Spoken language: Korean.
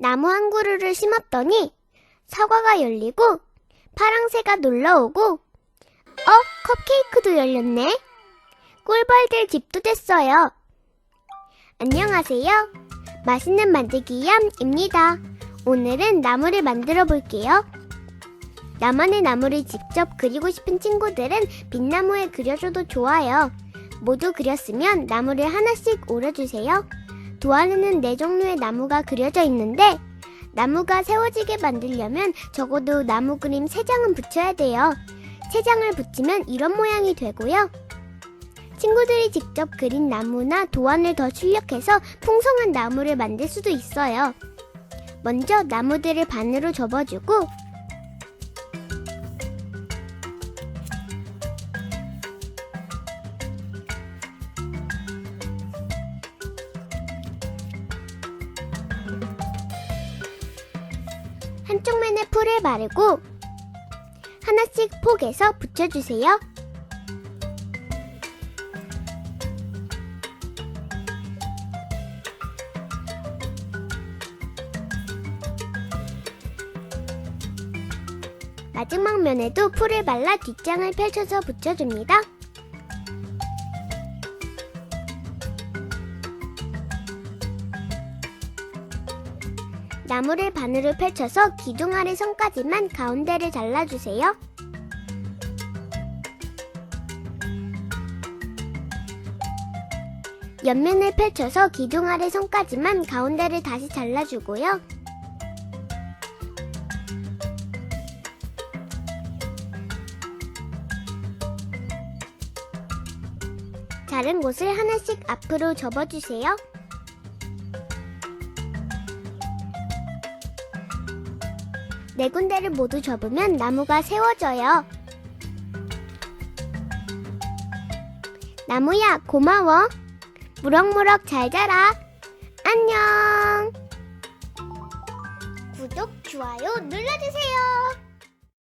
나무 한 그루를 심었더니 사과가 열리고 파랑새가 놀러오고 어? 컵케이크도 열렸네. 꿀벌들 집도 됐어요. 안녕하세요. 맛있는 만들기 얌입니다. 오늘은 나무를 만들어 볼게요. 나만의 나무를 직접 그리고 싶은 친구들은 빛나무에 그려줘도 좋아요. 모두 그렸으면 나무를 하나씩 오려주세요. 도 안에는 네 종류의 나무가 그려져 있는데 나무가 세워지게 만들려면 적어도 나무 그림 3장은 붙여야 돼요. 3장을 붙이면 이런 모양이 되고요. 친구들이 직접 그린 나무나 도안을 더 출력해서 풍성한 나무를 만들 수도 있어요. 먼저 나무들을 반으로 접어주고 한쪽 면에 풀을 바르고 하나씩 폭에서 붙여주세요. 마지막 면에도 풀을 발라 뒷장을 펼쳐서 붙여줍니다. 나무를 반으로 펼쳐서 기둥 아래 선까지만 가운데를 잘라주세요. 옆면을 펼쳐서 기둥 아래 선까지만 가운데를 다시 잘라주고요. 자른 곳을 하나씩 앞으로 접어주세요. 네 군데를 모두 접으면 나무가 세워져요. 나무야, 고마워. 무럭무럭 잘 자라. 안녕. 구독, 좋아요 눌러주세요.